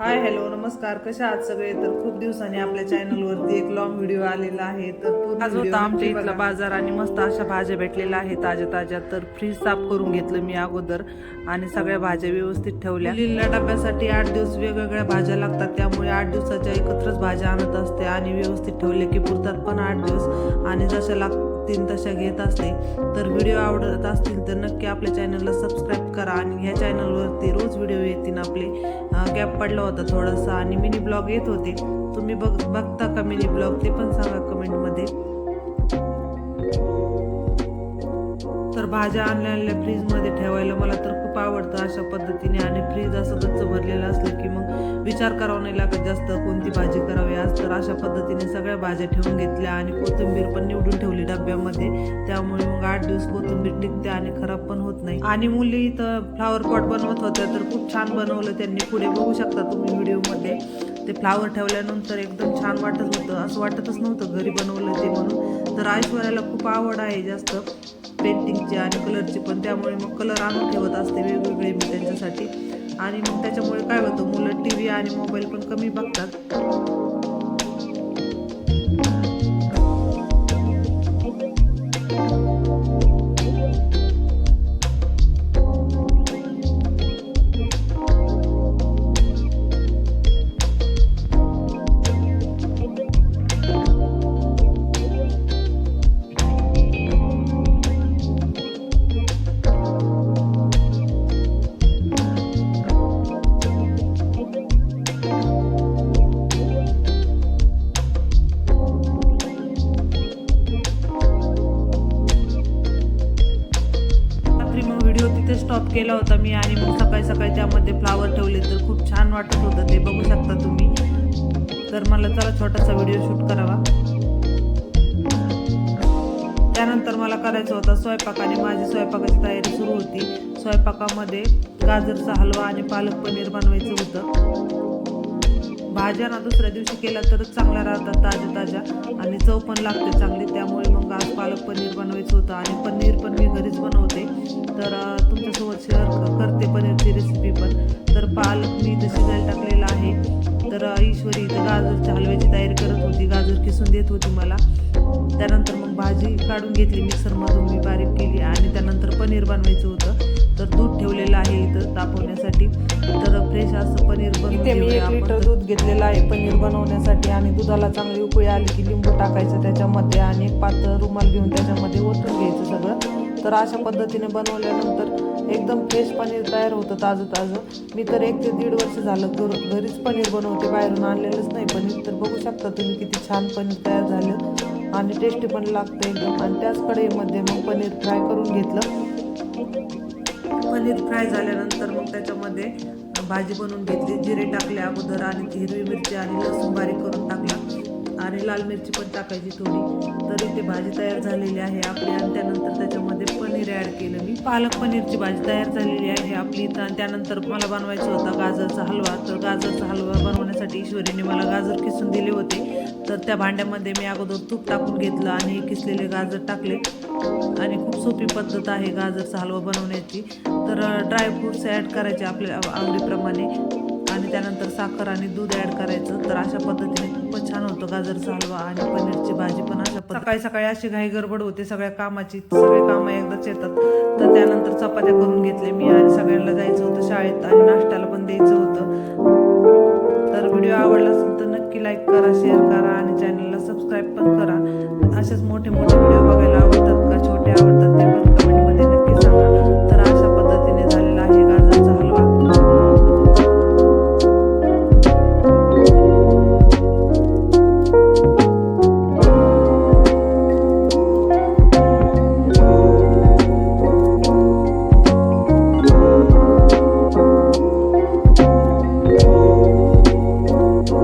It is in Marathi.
हाय हॅलो नमस्कार. कशा आहात सगळे? तर खूप दिवसांनी आपल्या चॅनल वरती एक लॉंग व्हिडिओ आलेला आहे. तर आज होता आमच्या इथला. बाजार आणि मस्त अशा भाज्या भेटलेल्या आहेत ताज्या ताज्या तर फ्रीज साफ करून घेतलं मी अगोदर आणि सगळ्या भाज्या व्यवस्थित ठेवल्या. मुलींना डब्यासाठी आठ दिवस वेगवेगळ्या भाज्या लागतात. त्यामुळे आठ दिवसाच्या एकत्रच भाज्या आणत असते आणि व्यवस्थित ठेवले की पुरतात पण आठ दिवस. आणि जशा तीन तशा घेत असते तर व्हिडिओ आवडत असतील तर नक्की आपल्या चॅनलला सबस्क्राईब करा आणि ह्या चॅनलवरती रोज व्हिडिओ येतील आपले. गॅप पडला होता थोडासा आणि मिनी ब्लॉग येत होते. तुम्ही बघ बघता का मिनी ब्लॉग ते पण सांगा कमेंट भाज्या आणलेल्या फ्रीजमध्ये ठेवायला मला तर खूप आवडतं अशा पद्धतीने. आणि फ्रीज असं गच्च भरलेलं असलं की मग विचार करावा नाही लागत जास्त कोणती भाजी करावी आज तर अशा पद्धतीने सगळ्या भाज्या ठेवून घेतल्या आणि कोथिंबीर पण निवडून ठेवली डब्यामध्ये. त्यामुळे मग आठ दिवस कोथिंबीर टिकते आणि खराब पण होत नाही. आणि मुली इथं फ्लावर पॉट बनवत होत्या तर खूप छान बनवलं त्यांनी. पुढे बघू शकता तुम्ही व्हिडिओमध्ये. ते फ्लावर ठेवल्यानंतर एकदम छान वाटत होतं. असं वाटतच नव्हतं घरी बनवलं ते म्हणून. तर ऐश्वर्याला खूप आवड आहे जास्त. पेंटिंगचे आणि कलरचे पण. त्यामुळे मग कलर आणून ठेवत असते वेगवेगळे मी त्यांच्यासाठी. आणि मग त्याच्यामुळे काय होतं मुलं टी व्ही आणि मोबाईल पण कमी बघतात. स्टॉप केला होता मी आणि मग सकाळी सकाळी त्यामध्ये फ्लावर ठेवले तर खूप छान वाटत होतं. ते बघू शकता तुम्ही. तर मला चला छोटासा व्हिडिओ शूट करावा. त्यानंतर मला करायचं होता स्वयंपाक आणि माझी स्वयंपाकाची तयारी सुरू होती. स्वयंपाकामध्ये गाजरचा हलवा आणि पालक पनीर बनवायचं होतं. भाज्या ना दुसऱ्या दिवशी केल्या तरच चांगल्या राहतात ताज्या ताज्या आणि चव पण लागते चांगली. त्यामुळे मग आज पालक पनीर बनवायचं होतं आणि पनीर पण मी घरीच बनवते. तर पनीरची रेसिपी पण. तर पालक मी इथं शिजायला टाकलेला आहे तर ईश्वरी इथं गाजरच्या हलव्याची तयारी करत होती. गाजर किसून देत होती मला. त्यानंतर मग भाजी काढून घेतली मिक्सरमधून मी बारीक केली आणि त्यानंतर पनीर बनवायचं होतं. तर दूध ठेवलेलं आहे इथं तापवण्यासाठी. तर फ्रेश असं पनीर बनवून इथे मी एक. लिटर दूध घेतलेलं आहे पनीर बनवण्यासाठी आणि दुधाला चांगली उकळी आली की लिंबू टाकायचं त्याच्यामध्ये आणि एक पातळ रुमाल घेऊन त्याच्यामध्ये ओतून घ्यायचं सगळं. तर अशा पद्धतीने बनवल्यानंतर एकदम फ्रेश पनीर तयार होतं ताजं ताजं मी तर एक ते दीड वर्ष झालं घर घरीच पनीर बनवते बाहेरून आणलेलंच नाही पनीर. तर बघू शकता तुम्ही किती छान पनीर तयार झालं. आणि टेस्टी पण लागतं एकदम. आणि त्याच कढईमध्ये मग पनीर फ्राय करून घेतलं. पनीर फ्राय झाल्यानंतर मग त्याच्यामध्ये भाजी बनवून घेतली. जिरे टाकले अगोदर आणि हिरवी मिरची आणि लसूण बारीक करून टाकला. आणि लाल मिरची पण टाकायची थोडी. तर इथे भाजी तयार झालेली आहे आपली. आणि त्यानंतर त्याच्यामध्ये पनीर ॲड केलं. पालक पनीरची भाजी तयार झालेली आहे आपली. तर त्यानंतर मला बनवायचा होता गाजरचा हलवा. तर गाजरचा हलवा बनवण्यासाठी ईश्वरीने मला गाजर किसून दिले होते. तर त्या भांड्यामध्ये मी अगोदर तूप टाकून घेतलं आणि किसलेले गाजर टाकले. आणि खूप सोपी पद्धत आहे गाजरचा हलवा बनवण्याची. तर ड्रायफ्रूट्स ॲड करायचे आपल्या आवडीप्रमाणे. आणि त्यानंतर साखर आणि दूध ॲड करायचं. तर अशा पद्धतीने खूपच छान होतं गाजरचा हलवा आणि पनीरची भाजी. सकाळी सकाळी अशी घाई गडबड होते सगळ्या कामाची सगळे कामं एकदाच येतात. तर त्यानंतर चपात्या करून घेतले मी आणि सगळ्यांना जायचं होतं शाळेत आणि नाश्त्याला पण द्यायचं होतं. तर व्हिडिओ आवडला असेल तर नक्की लाईक करा शेअर करा आणि चॅनलला सबस्क्राईब पण करा. असेच मोठे मोठे व्हिडिओ बघायला